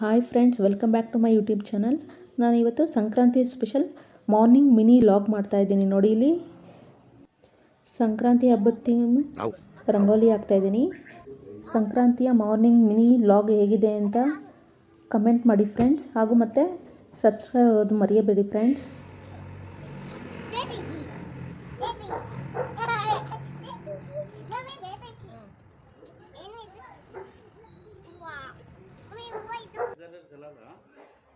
Hi friends welcome back to my YouTube channel. ನಾನು ಇವತ್ತು Sankranti special morning mini vlog ಮಾಡ್ತಾ ಇದ್ದೀನಿ. ನೋಡಿ ಇಲ್ಲಿ. ಸಂಕ್ರಾಂತಿ ಹಬ್ಬದ ಥೀಮ್ ರಂಗೋಲಿ ಹಾಕ್ತಾ ಇದ್ದೀನಿ. ಸಂಕ್ರಾಂತಿಯ ಮಾರ್ನಿಂಗ್ ಮಿನಿ ಲಾಗ್ ಹೇಗಿದೆ ಅಂತ ಕಮೆಂಟ್ ಮಾಡಿ ಫ್ರೆಂಡ್ಸ್. ಹಾಗೂ ಮತ್ತು ಸಬ್ಸ್ಕ್ರೈಬ್ ಮರೆಯಬೇಡಿ ಫ್ರೆಂಡ್ಸ್.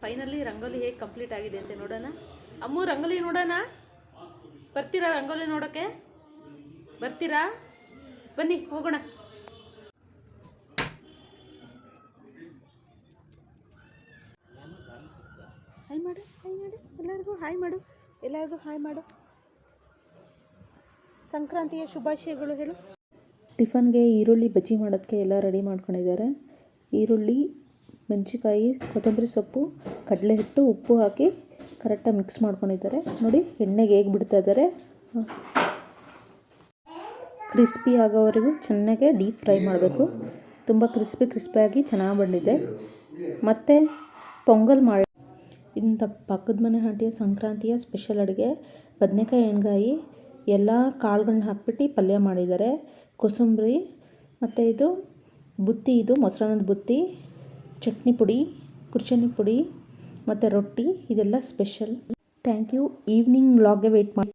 ಫೈನಲಿ ರಂಗೋಲಿ ಹೇಗೆ ಕಂಪ್ಲೀಟ್ ಆಗಿದೆ ಅಂತ ನೋಡೋಣ. ಅಮ್ಮು ರಂಗೋಲಿ ನೋಡೋಣ. ಬರ್ತೀರಾ ರಂಗೋಲಿ ನೋಡೋಕ್ಕೆ ಬರ್ತೀರಾ? ಬನ್ನಿ ಹೋಗೋಣ. ಹಾಯ್ ಮಾಡು ಹಾಯ್ ಮಾಡು. ಎಲ್ಲರಿಗೂ ಹಾಯ್ ಮಾಡು. ಎಲ್ಲರಿಗೂ ಹಾಯ್ ಮಾಡು. ಸಂಕ್ರಾಂತಿಯ ಶುಭಾಶಯಗಳು ಹೇಳು. ಟಿಫನ್ಗೆ ಈರುಳ್ಳಿ ಬಜ್ಜಿ ಮಾಡೋದಕ್ಕೆ ಎಲ್ಲ ರೆಡಿ ಮಾಡ್ಕೊಂಡಿದ್ದಾರೆ. ಈರುಳ್ಳಿ ಮೆಣಸಿಕಾಯಿ ಕೊತ್ತಂಬರಿ ಸೊಪ್ಪು ಕಡಲೆ ಹಿಟ್ಟು ಉಪ್ಪು ಹಾಕಿ ಕರೆಕ್ಟಾಗಿ ಮಿಕ್ಸ್ ಮಾಡ್ಕೊಂಡಿದ್ದಾರೆ. ನೋಡಿ, ಎಣ್ಣೆಗೆ ಹೇಗೆ ಬಿಡ್ತಾ ಇದ್ದಾರೆ. ಕ್ರಿಸ್ಪಿ ಆಗೋವರೆಗೂ ಚೆನ್ನಾಗೆ ಡೀಪ್ ಫ್ರೈ ಮಾಡಬೇಕು. ತುಂಬ ಕ್ರಿಸ್ಪಿ ಕ್ರಿಸ್ಪಿಯಾಗಿ ಚೆನ್ನಾಗಿ ಬಂದಿದೆ. ಮತ್ತು ಪೊಂಗಲ್ ಮಾಡಿ ಇಂಥ ಪಕ್ಕದ ಮನೆ ಹಾಟಿಯ ಸಂಕ್ರಾಂತಿಯ ಸ್ಪೆಷಲ್ ಅಡುಗೆ, ಬದನೆಕಾಯಿ ಎಣ್ಗಾಯಿ, ಎಲ್ಲ ಕಾಳುಗಳನ್ನ ಹಾಕ್ಬಿಟ್ಟು ಪಲ್ಯ ಮಾಡಿದ್ದಾರೆ. ಕೊಸಂಬರಿ, ಮತ್ತು ಇದು ಬುತ್ತಿ, ಇದು ಮೊಸರನ್ನದ ಬುತ್ತಿ ಚಟ್ನಿ ಪುಡಿ ಕುರ್ಚನಿ ಪುಡಿ ಮತ್ತು ರೊಟ್ಟಿ ಇದೆಲ್ಲ ಸ್ಪೆಷಲ್ ಥ್ಯಾಂಕ್ ಯು ಈವ್ನಿಂಗ್ ಲಾಗೆ ವೆಯ್ಟ್ ಮಾಡಿ.